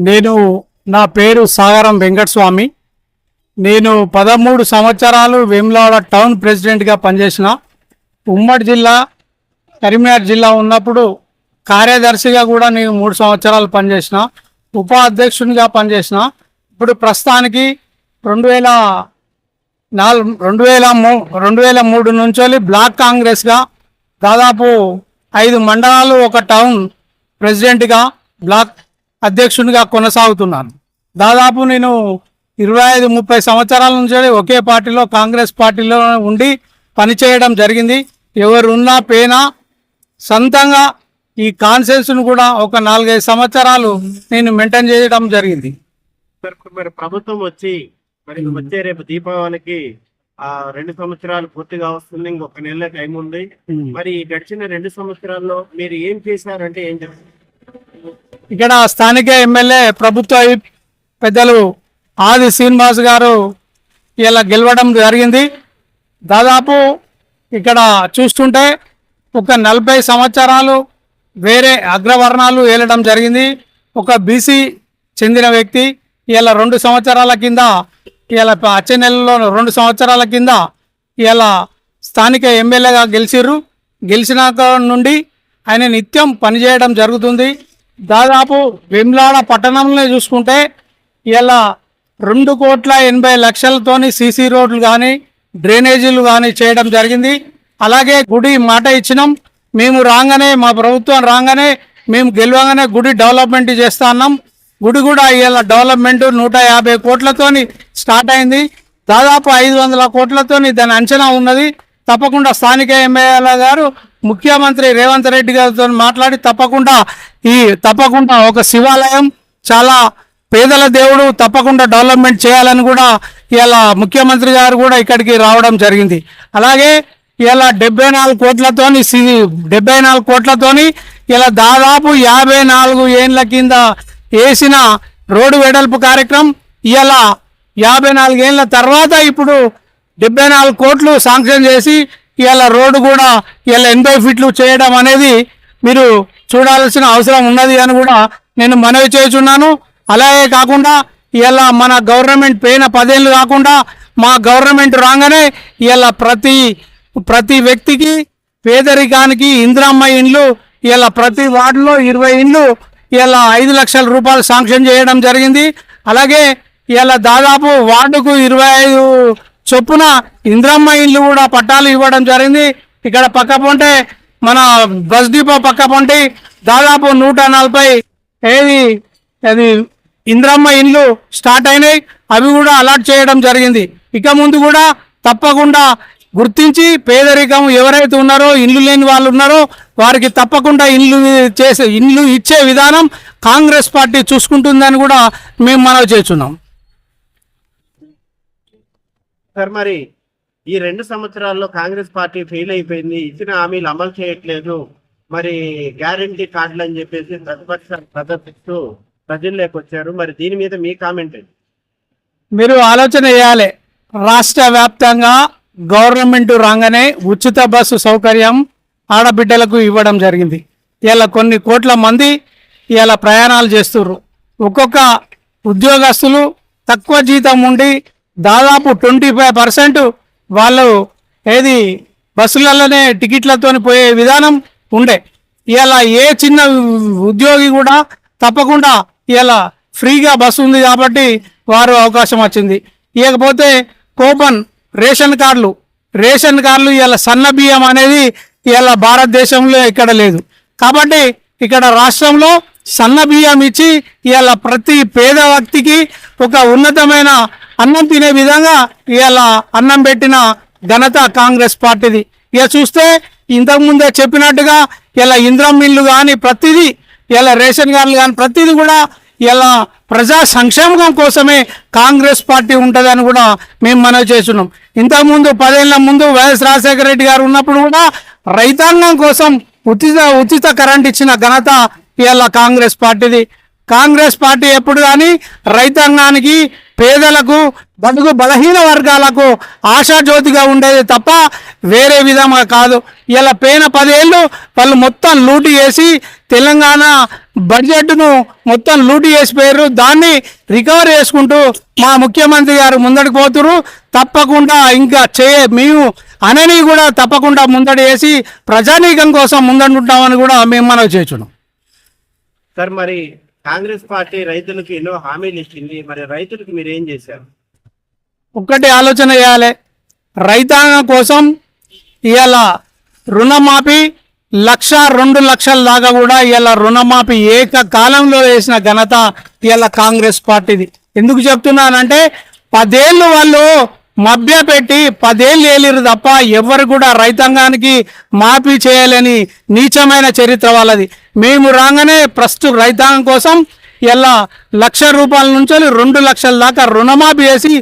నేను నా పేరు సాగరం వెంకటస్వామి. నేను పదమూడు సంవత్సరాలు వేములవాడ టౌన్ ప్రెసిడెంట్గా పనిచేసిన. ఉమ్మడి జిల్లా కరీంనగర్ జిల్లా ఉన్నప్పుడు కార్యదర్శిగా కూడా నేను మూడు సంవత్సరాలు పనిచేసిన. ఉపాధ్యక్షునిగా పనిచేసిన. ఇప్పుడు ప్రస్తుతానికి రెండు వేల నాలుగు రెండు వేల మూ రెండు వేల మూడు నుంచి బ్లాక్ కాంగ్రెస్గా దాదాపు ఐదు మండలాలు ఒక టౌన్ ప్రెసిడెంట్గా బ్లాక్ అధ్యక్షునిగా కొనసాగుతున్నాను. దాదాపు నేను ఇరవై ఐదు ముప్పై సంవత్సరాల నుంచి ఒకే పార్టీలో కాంగ్రెస్ పార్టీలో ఉండి పనిచేయడం జరిగింది. ఎవరున్నా పేనా? సొంతంగా ఈ కాన్సెన్స్ను కూడా ఒక నాలుగైదు సంవత్సరాలు నేను మెయింటైన్ చేయడం జరిగింది. మరి ప్రభుత్వం వచ్చి మరి వచ్చే రేపు దీపావళికి ఆ రెండు సంవత్సరాలు పూర్తిగా వస్తుంది ఇంకొక నెల టైం ఉంది. మరి గడిచిన రెండు సంవత్సరాల్లో మీరు ఏం చేశారంటే ఏం చెప్తారు ఇక్కడ స్థానిక ఎమ్మెల్యే ప్రభుత్వ పెద్దలు ఆది శ్రీనివాస్ గారు ఇలా గెలవడం జరిగింది. దాదాపు ఇక్కడ చూస్తుంటే ఒక నలభై సంవత్సరాలు వేరే అగ్రవర్ణాలు ఏలడం జరిగింది. ఒక బీసీ చెందిన వ్యక్తి ఇలా రెండు సంవత్సరాల కింద ఇలా వచ్చే నెలలో రెండు సంవత్సరాల కింద ఇలా స్థానిక ఎమ్మెల్యేగా గెలిచిర్రు. గెలిచినాక నుండి ఆయన నిత్యం పనిచేయడం జరుగుతుంది. దాదాపు వెమ్లాడ పట్టణంలో చూసుకుంటే ఇలా రెండు కోట్ల ఎనభై లక్షలతోని సీసీ రోడ్లు కానీ డ్రైనేజీలు కానీ చేయడం జరిగింది. అలాగే గుడి మాట ఇచ్చినాం. మేము రాగానే మా ప్రభుత్వం రాగానే మేము గెలవగానే గుడి డెవలప్మెంట్ చేస్తా అన్నాం. గుడి కూడా ఇలా డెవలప్మెంట్ నూట యాభై కోట్లతోని స్టార్ట్ అయింది. దాదాపు ఐదు వందల కోట్లతోని దాని అంచనా ఉన్నది. తప్పకుండా స్థానిక ఎమ్మెల్యేల గారు ముఖ్యమంత్రి రేవంత్ రెడ్డి గారితో మాట్లాడి తప్పకుండా ఈ తప్పకుండా ఒక శివాలయం చాలా పేదల దేవుడు తప్పకుండా డెవలప్మెంట్ చేయాలని కూడా ఇలా ముఖ్యమంత్రి గారు కూడా ఇక్కడికి రావడం జరిగింది. అలాగే ఇలా డెబ్బై నాలుగు కోట్లతోని సి- డెబ్బై నాలుగు కోట్లతోని ఇలా దాదాపు యాభై నాలుగు ఏండ్ల కింద వేసిన రోడ్డు వెడల్పు కార్యక్రమం ఇలా యాభై నాలుగేళ్ళ తర్వాత ఇప్పుడు డెబ్బై నాలుగు కోట్లు శాంక్షన్ చేసి ఇలా రోడ్డు కూడా ఇలా ఎనభై ఫీట్లు చేయడం అనేది మీరు చూడాల్సిన అవసరం ఉన్నది అని కూడా నేను మనవి చేస్తున్నాను. అలాగే కాకుండా ఇలా మన గవర్నమెంట్ పోయిన పదేళ్ళు కాకుండా మా గవర్నమెంట్ రాగానే ఇలా ప్రతి ప్రతి వ్యక్తికి పేదరికానికి ఇందిరమ్మ ఇండ్లు ఇలా ప్రతి వార్డులో ఇరవై ఇండ్లు ఇలా ఐదు లక్షల రూపాయలు శాంక్షన్ చేయడం జరిగింది. అలాగే ఇలా దాదాపు వార్డుకు ఇరవై ఐదు చొప్పున ఇంద్రమ్మ ఇండ్లు కూడా పట్టాలు ఇవ్వడం జరిగింది. ఇక్కడ పక్క పొంటే మన బస్ డిపో పక్క పొంటి దాదాపు నూట నలభై ఏది అది ఇంద్రమ్మ ఇండ్లు స్టార్ట్ అయినాయి. అవి కూడా అలాట్ చేయడం జరిగింది. ఇక ముందు కూడా తప్పకుండా గుర్తించి పేదరికం ఎవరైతే ఉన్నారో ఇల్లు లేని వాళ్ళు ఉన్నారో వారికి తప్పకుండా ఇల్లు చేసే ఇల్లు ఇచ్చే విధానం కాంగ్రెస్ పార్టీ చూసుకుంటుందని కూడా మేము మనవి చేస్తున్నాం. సార్ మరి ఈ రెండు సంవత్సరాల్లో కాంగ్రెస్ పార్టీ ఫెయిల్ అయిపోయింది. ఇచ్చిన హామీలు అమలు చేయట్లేదు. మరి గ్యారంటీ కార్డులు అని చెప్పేసి ప్రతిపక్షాలు ప్రదర్శిస్తూ ప్రజల్లోకి వచ్చారు. మరి దీని మీద మీ కామెంట్ మీరు ఆలోచన చేయాలి. రాష్ట్ర వ్యాప్తంగా గవర్నమెంట్ రాగానే ఉచిత బస్సు సౌకర్యం ఆడబిడ్డలకు ఇవ్వడం జరిగింది. ఇలా కొన్ని కోట్ల మంది ఇలా ప్రయాణాలు చేస్తుర్రు. ఒక్కొక్క ఉద్యోగస్తులు తక్కువ జీతం ఉండి దాదాపు ట్వంటీ ఫైవ్ పర్సెంట్ వాళ్ళు ఏది బస్సులలోనే టికెట్లతో పోయే విధానం ఉండే. ఇలా ఏ చిన్న ఉద్యోగి కూడా తప్పకుండా ఇలా ఫ్రీగా బస్సు ఉంది కాబట్టి వారు అవకాశం వచ్చింది. ఇకపోతే కూపన్ రేషన్ కార్డులు రేషన్ కార్డులు ఇలా సన్న బియ్యం అనేది ఇలా భారతదేశంలో ఇక్కడ లేదు. కాబట్టి ఇక్కడ రాష్ట్రంలో సన్న బియ్యం ఇచ్చి ఇలా ప్రతి పేద వ్యక్తికి ఒక ఉన్నతమైన అన్నం తినే విధంగా ఇవాళ అన్నం పెట్టిన ఘనత కాంగ్రెస్ పార్టీది. ఇక చూస్తే ఇంతకుముందే చెప్పినట్టుగా ఇలా ఇంద్రం మిల్లు కానీ ప్రతిదీ ఇలా రేషన్ కార్డులు కానీ ప్రతిదీ కూడా ఇలా ప్రజా సంక్షేమం కోసమే కాంగ్రెస్ పార్టీ ఉంటుందని కూడా మేము మనవి చేస్తున్నాం. ఇంతకుముందు పదేళ్ళ ముందు వైఎస్ రాజశేఖర రెడ్డి గారు ఉన్నప్పుడు కూడా రైతాంగం కోసం ఉచిత ఉచిత కరెంట్ ఇచ్చిన ఘనత ఇలా కాంగ్రెస్ పార్టీది. కాంగ్రెస్ పార్టీ ఎప్పుడు కానీ రైతాంగానికి పేదలకు బడుగు బలహీన వర్గాలకు ఆశాజ్యోతిగా ఉండేది తప్ప వేరే విధంగా కాదు. ఇలా పోయిన పదేళ్ళు వాళ్ళు మొత్తం లూటు చేసి తెలంగాణ బడ్జెట్ను మొత్తం లూటు చేసిపోయారు దాన్ని రికవర్ చేసుకుంటూ మా ముఖ్యమంత్రి గారు ముందడికి పోతురు తప్పకుండా ఇంకా చే మేము అనని కూడా తప్పకుండా ముందడి వేసి ప్రజానీకం కోసం ముందడుంటామని కూడా మేము మనవి చేస్తున్నాం. సార్ మరి కాంగ్రెస్ పార్టీ రైతులకు ఎన్నో హామీలు ఇచ్చింది. మరి రైతులకు మీరు ఏం చేశారు? ఒక్కటి ఆలోచన చేయాలి. రైతాంగం కోసం ఇవాళ రుణమాఫీ లక్ష రెండు లక్షల దాకా కూడా ఇవాళ రుణమాఫీ ఏకకాలంలో వేసిన ఘనత ఇవాళ కాంగ్రెస్ పార్టీది. ఎందుకు చెప్తున్నానంటే పదేళ్ళు వాళ్ళు మభ్య పెట్టి పదేళ్ళు ఏలిరు తప్ప ఎవరు కూడా రైతాంగానికి మాఫీ చేయలేని నీచమైన చరిత్ర వాళ్ళది. మేము రాగానే ప్రస్తుత రైతాంగం కోసం ఇలా లక్ష రూపాయల నుంచి రెండు లక్షల దాకా రుణమాఫీ చేసి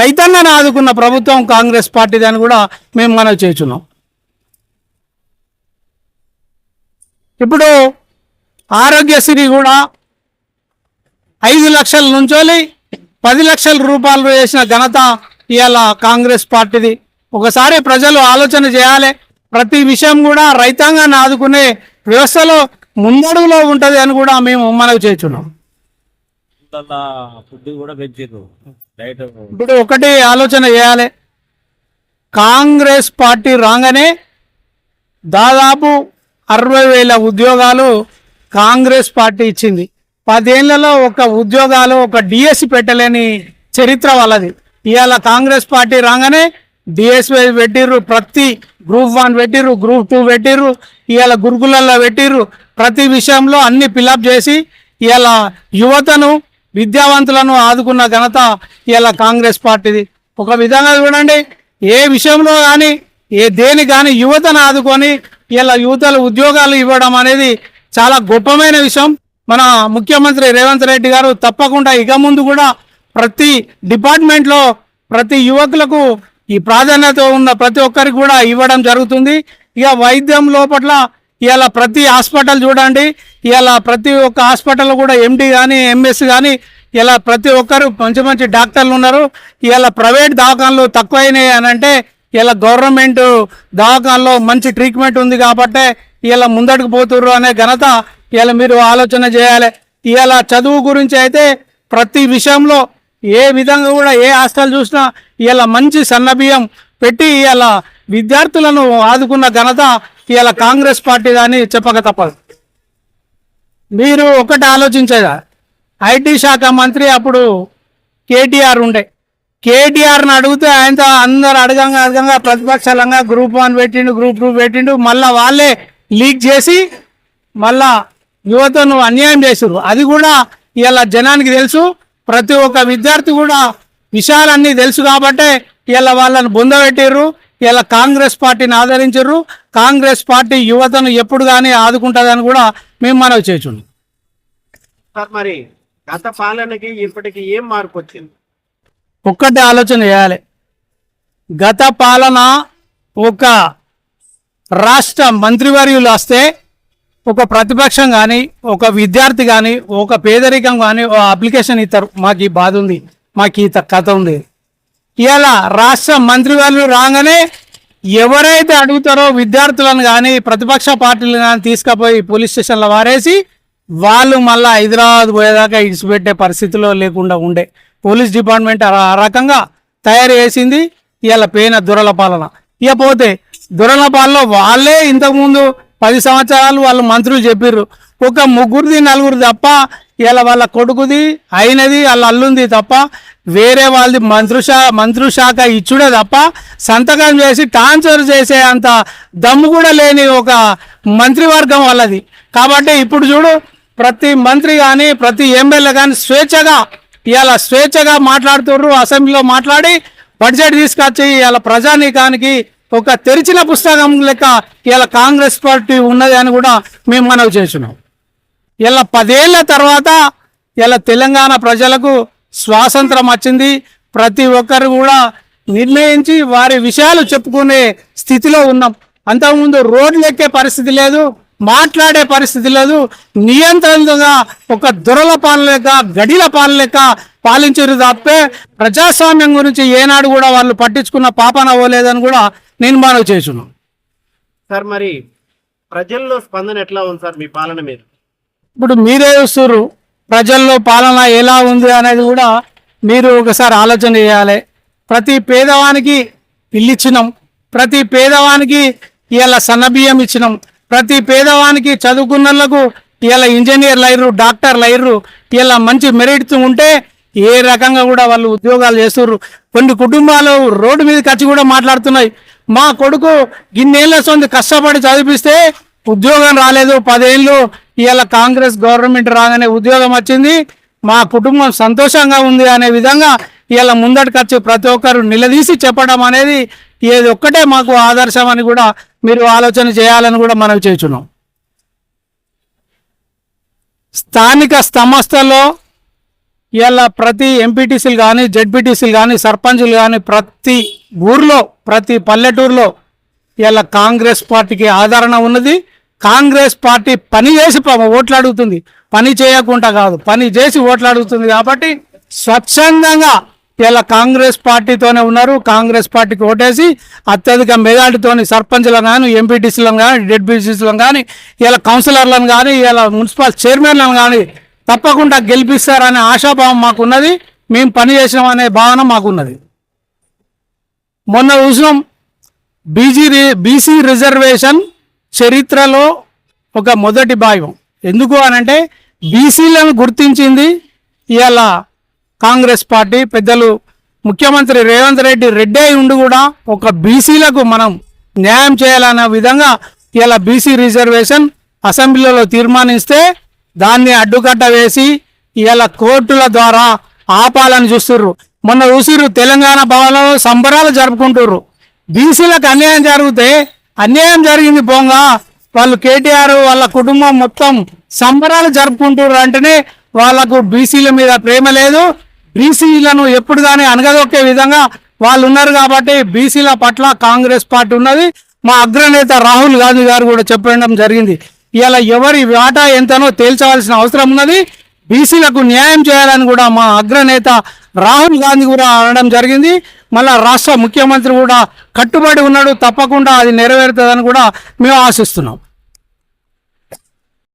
రైతాంగాన్ని ఆదుకున్న ప్రభుత్వం కాంగ్రెస్ పార్టీది అని కూడా మేము మనం చేస్తున్నాం. ఇప్పుడు ఆరోగ్యశ్రీ కూడా ఐదు లక్షల నుంచోలి పది లక్షల రూపాయలు వేసిన ఘనత ఇవాళ కాంగ్రెస్ పార్టీది. ఒకసారి ప్రజలు ఆలోచన చేయాలి. ప్రతి విషయం కూడా రైతాంగాన్ని ఆదుకునే వ్యవస్థలో ముందడుగులో ఉంటుంది అని కూడా మేము మనవి చేస్తున్నాం. ఇప్పుడు ఒకటి ఆలోచన చేయాలి. కాంగ్రెస్ పార్టీ రాగానే దాదాపు అరవై వేల ఉద్యోగాలు కాంగ్రెస్ పార్టీ ఇచ్చింది. పదేళ్ళలో ఒక ఉద్యోగాలు ఒక డిఎస్సి పెట్టలేని చరిత్ర వాళ్ళది. ఇవాళ కాంగ్రెస్ పార్టీ రాగానే డిఎస్వై పెట్టిర్రు ప్రతి గ్రూప్ వన్ పెట్టిర్రు గ్రూప్ టూ పెట్టిర్రు ఇవాళ గురుకులలో పెట్టిర్రు. ప్రతి విషయంలో అన్ని ఫిలప్ చేసి ఇవాళ యువతను విద్యావంతులను ఆదుకున్న ఘనత ఇవాళ కాంగ్రెస్ పార్టీది. ఒక విధంగా చూడండి ఏ విషయంలో కానీ ఏ దేని కానీ యువతను ఆదుకొని ఇలా యువతలు ఉద్యోగాలు ఇవ్వడం అనేది చాలా గొప్పమైన విషయం. మన ముఖ్యమంత్రి రేవంత్ రెడ్డి గారు తప్పకుండా ఇక ముందు కూడా ప్రతి డిపార్ట్మెంట్లో ప్రతి యువకులకు ఈ ప్రాధాన్యత ఉన్న ప్రతి ఒక్కరికి కూడా ఇవ్వడం జరుగుతుంది. ఇక వైద్యం లోపట్ల ఇలా ప్రతి హాస్పిటల్ చూడండి. ఇవాళ ప్రతి ఒక్క హాస్పిటల్ కూడా ఎండి కానీ ఎంఎస్ కానీ ఇలా ప్రతి ఒక్కరు మంచి మంచి డాక్టర్లు ఉన్నారు. ఇవాళ ప్రైవేట్ దవాఖానలు తక్కువైనాయి అని అంటే ఇలా గవర్నమెంట్ దవాఖానలో మంచి ట్రీట్మెంట్ ఉంది కాబట్టి ఇలా ముందడుకు పోతుర్రు అనే ఘనత ఇలా మీరు ఆలోచన చేయాలి. ఇవాళ చదువు గురించి అయితే ప్రతి విషయంలో ఏ విధంగా కూడా ఏ హాస్టల్ చూసినా ఇలా మంచి సన్నబియ్యం పెట్టి ఇలా విద్యార్థులను ఆదుకున్న ఘనత ఇలా కాంగ్రెస్ పార్టీ అని చెప్పక తప్పదు. మీరు ఒకటి ఆలోచించేదా? ఐటీ శాఖ మంత్రి అప్పుడు కేటీఆర్ ఉండే. కేటీఆర్ని అడిగితే ఆయనతో అందరు అడగంగా అడగంగా ప్రతిపక్షాలంగా గ్రూప్ వన్ పెట్టిండు గ్రూప్ టూ పెట్టిండు మళ్ళా వాళ్ళే లీక్ చేసి మళ్ళా యువతను అన్యాయం చేసారు అది కూడా ఇలా జనానికి తెలుసు. ప్రతి ఒక్క విద్యార్థి కూడా విషయాలన్నీ తెలుసు కాబట్టే ఇలా వాళ్ళని బొందబెట్టిర్రు. ఇలా కాంగ్రెస్ పార్టీని ఆదరించారు కాంగ్రెస్ పార్టీ యువతను ఎప్పుడు కానీ ఆదుకుంటుందని కూడా మేము మనవి సార్ మరి గత పాలనకి ఇప్పటికి ఏం మార్పు వచ్చింది? ఒక్కటి ఆలోచన చేయాలి. గత పాలన ఒక రాష్ట్ర మంత్రివర్యులు వస్తే ఒక ప్రతిపక్షం కానీ ఒక విద్యార్థి కానీ ఒక పేదరికం కానీ ఒక అప్లికేషన్ ఇస్తారు మాకు ఈ బాధ ఉంది మాకు ఈ కథ ఉంది ఇలా రాష్ట్ర మంత్రివర్యులు రాగానే ఎవరైతే అడుగుతారో విద్యార్థులను కానీ ప్రతిపక్ష పార్టీలు కానీ తీసుకుపోయి పోలీస్ స్టేషన్లో వారేసి వాళ్ళు మళ్ళీ హైదరాబాద్ పోయేదాకా ఇడిచిపెట్టే పరిస్థితిలో లేకుండా ఉండే. పోలీస్ డిపార్ట్మెంట్ ఆ రకంగా తయారు చేసింది ఇవాళ పేన దురల పాలన ఇకపోతే దురల పాలన వాళ్ళే ఇంతకుముందు పది సంవత్సరాలు వాళ్ళు మంత్రులు చెప్పిర్రు. ఒక ముగ్గురిది నలుగురు తప్ప ఇలా వాళ్ళ కొడుకుది అయినది వాళ్ళ అల్లుంది తప్ప వేరే వాళ్ళది మంత్రుశా మంత్రుశాఖ ఇచ్చుడే తప్ప సంతకం చేసి ట్రాన్స్ఫర్ చేసే అంత దమ్ము కూడా లేని ఒక మంత్రివర్గం వాళ్ళది. కాబట్టి ఇప్పుడు చూడు ప్రతి మంత్రి కానీ ప్రతి ఎమ్మెల్యే కానీ స్వేచ్ఛగా ఇవాళ స్వేచ్ఛగా మాట్లాడుతుర్రు అసెంబ్లీలో మాట్లాడి బడ్జెట్ తీసుకొచ్చి ఇవాళ ప్రజానీకానికి ఒక తెరిచిన పుస్తకం లెక్క ఇలా కాంగ్రెస్ పార్టీ ఉన్నది అని కూడా మేము మనవి చేస్తున్నాం. ఇలా పదేళ్ళ తర్వాత ఇలా తెలంగాణ ప్రజలకు స్వాతంత్రం వచ్చింది. ప్రతి ఒక్కరు కూడా నిర్ణయించి వారి విషయాలు చెప్పుకునే స్థితిలో ఉన్నాం. అంతకుముందు రోడ్లు ఎక్కే పరిస్థితి లేదు మాట్లాడే పరిస్థితి లేదు. నియంత్రణగా ఒక దొరల పాలన లెక్క గడిల పాలన లెక్క పాలించారు తప్పే. ప్రజాస్వామ్యం గురించి ఏనాడు కూడా వాళ్ళు పట్టించుకున్న పాపన అవ్వలేదని కూడా నేను మనవి చేస్తున్నాను. సార్ మరి ప్రజల్లో స్పందన ఎట్లా ఉంది సార్ మీ పాలన మీద? ఇప్పుడు మీరే చూస్తున్నారు ప్రజల్లో పాలన ఎలా ఉంది అనేది కూడా మీరు ఒకసారి ఆలోచన చేయాలి. ప్రతి పేదవానికి ఇల్లు ఇచ్చినాం ప్రతి పేదవానికి ఇవాళ సన్నబియ్యం ఇచ్చినాం ప్రతి పేదవానికి చదువుకున్నలకు ఇవాళ ఇంజనీర్లు అయ్యారు డాక్టర్లు అయ్యారు ఇలా మంచి మెరిట్ ఉంటే ఏ రకంగా కూడా వాళ్ళు ఉద్యోగాలు చేస్తుర్రు. కొన్ని కుటుంబాలు రోడ్డు మీద ఖర్చు కూడా మాట్లాడుతున్నాయి. మా కొడుకు గిన్నేళ్ళ సొంత కష్టపడి చదివిస్తే ఉద్యోగం రాలేదు. పదేళ్ళు ఇవాళ కాంగ్రెస్ గవర్నమెంట్ రాగానే ఉద్యోగం వచ్చింది. మా కుటుంబం సంతోషంగా ఉంది అనే విధంగా ఇవాళ ముందటికి వచ్చి ప్రతి ఒక్కరు నిలదీసి చెప్పడం అనేది ఏది ఒక్కటే మాకు ఆదర్శం అని కూడా మీరు ఆలోచన చేయాలని కూడా మనం చేస్తున్నాం. స్థానిక సంస్థలో ఇలా ప్రతి ఎంపీటీసీలు కానీ జడ్పీటీసీలు కానీ సర్పంచులు కానీ ప్రతి ఊర్లో ప్రతి పల్లెటూరులో ఇలా కాంగ్రెస్ పార్టీకి ఆదరణ ఉన్నది. కాంగ్రెస్ పార్టీ పని చేసి ఓట్లు అడుగుతుంది. పని చేయకుండా కాదు పని చేసి ఓట్లు అడుగుతుంది కాబట్టి స్వచ్ఛందంగా ఇలా కాంగ్రెస్ పార్టీతోనే ఉన్నారు. కాంగ్రెస్ పార్టీకి ఓటేసి అత్యధిక మెజార్టీతోని సర్పంచ్లను కానీ ఎంపీటీసీలను కానీ డెడ్పీటీసీలను కానీ ఇలా కౌన్సిలర్లను కానీ ఇలా మున్సిపల్ చైర్మన్లను కానీ తప్పకుండా గెలిపిస్తారనే ఆశాభావం మాకున్నది. మేము పని చేసినాం అనే భావన మాకున్నది. మొన్న చూసినాం బీజీ బీసీ రిజర్వేషన్ చరిత్రలో ఒక మొదటి భాగం. ఎందుకు అనంటే బీసీలను గుర్తించింది ఇవాళ కాంగ్రెస్ పార్టీ పెద్దలు ముఖ్యమంత్రి రేవంత్ రెడ్డి రెడ్డి అయి ఉండి కూడా ఒక బీసీలకు మనం న్యాయం చేయాలన్న విధంగా ఇలా బీసీ రిజర్వేషన్ అసెంబ్లీలో తీర్మానిస్తే దాన్ని అడ్డుకట్ట వేసి ఇలా కోర్టుల ద్వారా ఆపాలని చూస్తుర్రు. మొన్న చూసిర్రు తెలంగాణ భవనంలో సంబరాలు జరుపుకుంటుర్రు. బీసీలకు అన్యాయం జరిగితే అన్యాయం జరిగింది పోంగ వాళ్ళు కేటీఆర్ వాళ్ళ కుటుంబం మొత్తం సంబరాలు జరుపుకుంటారు అంటేనే వాళ్ళకు బీసీల మీద ప్రేమ లేదు. బీసీలను ఎప్పుడు కానీ అనగదొక్కే విధంగా వాళ్ళు ఉన్నారు కాబట్టి బీసీల పట్ల కాంగ్రెస్ పార్టీ ఉన్నది. మా అగ్రనేత రాహుల్ గాంధీ గారు కూడా చెప్పడం జరిగింది. ఇలా ఎవరి వాటా ఎంతనో తేల్చవలసిన అవసరం ఉన్నది. బీసీలకు న్యాయం చేయాలని కూడా మా అగ్రనేత రాహుల్ గాంధీ కూడా అనడం జరిగింది. మళ్ళా రాష్ట్ర ముఖ్యమంత్రి కూడా కట్టుబడి ఉన్నాడు. తప్పకుండా అది నెరవేరుతుందని కూడా మేము ఆశిస్తున్నాం.